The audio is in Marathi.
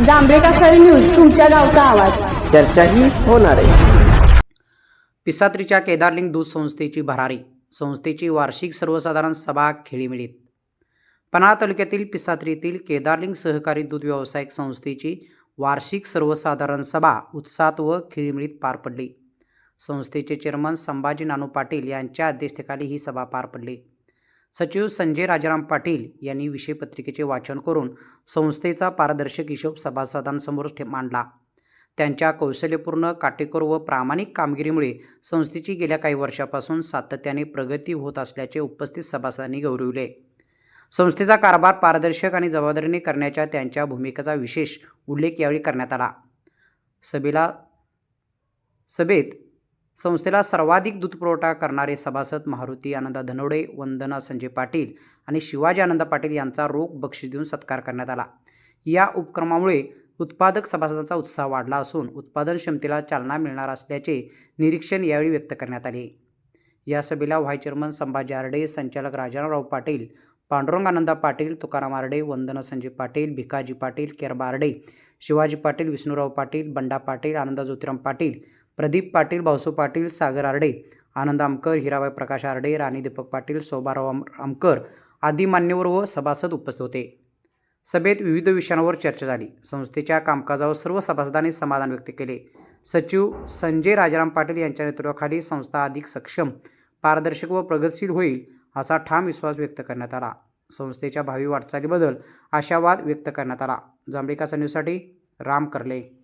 सरी न्यूज तुमच्या गावचा आवाज. चर्चाही होणार आहे. पिसात्रीच्या केदारलिंग दूध संस्थेची भरारी. संस्थेची वार्षिक सर्वसाधारण सभा खेळीमेळीत. पन्हाळा तालुक्यातील पिसात्री येथील केदारलिंग सहकारी दूध व्यावसायिक संस्थेची वार्षिक सर्वसाधारण सभा उत्साहात व खेळीमेळीत पार पडली. संस्थेचे चेअरमन संभाजी नानू पाटील यांच्या अध्यक्षतेखाली ही सभा पार पडली. सचिव संजय राजाराम पाटील यांनी विषयपत्रिकेचे वाचन करून संस्थेचा पारदर्शक हिशोब सभासदांसमोर मांडला. त्यांच्या कौशल्यपूर्ण काटेकोर व प्रामाणिक कामगिरीमुळे संस्थेची गेल्या काही वर्षापासून सातत्याने प्रगती होत असल्याचे उपस्थित सभासदांनी गौरविले. संस्थेचा कारभार पारदर्शक आणि जबाबदारीने करण्याच्या त्यांच्या भूमिकेचा विशेष उल्लेख यावेळी करण्यात आला. सभेला सभेत संस्थेला सर्वाधिक दूध पुरवठा करणारे सभासद मारुती आनंदा धनोडे वंदना संजय पाटील आणि शिवाजी आनंद पाटील यांचा रोख बक्षीस देऊन सत्कार करण्यात आला. या उपक्रमामुळे उत्पादक सभासदांचा उत्साह वाढला असून उत्पादन क्षमतेला चालना मिळणार असल्याचे निरीक्षण यावेळी व्यक्त करण्यात आले. या सभेला व्हाईस चेअरमन संभाजी आरडे संचालक राजाराव पाटील पांडुरंग आनंदा पाटील तुकाराम आरडे वंदना संजय पाटील भिकाजी पाटील केरबा आरडे शिवाजी पाटील विष्णुराव पाटील बंडा पाटील आनंदा ज्योतिराम पाटील प्रदीप पाटील भाऊसू पाटील सागर आरडे आनंद आमकर हिराबाई प्रकाश आरडे राणी दीपक पाटील शोभाराव आम आमकर आदी मान्यवर व सभासद उपस्थित होते. सभेत विविध विषयांवर चर्चा झाली. संस्थेच्या कामकाजावर सर्व सभासदांनी समाधान व्यक्त केले. सचिव संजय राजाराम पाटील यांच्या नेतृत्वाखाली संस्था अधिक सक्षम पारदर्शक व प्रगतशील होईल असा ठाम विश्वास व्यक्त करण्यात आला. संस्थेच्या भावी वाटचालीबद्दल आशावाद व्यक्त करण्यात आला. जांभेका न्यूजसाठी राम करले.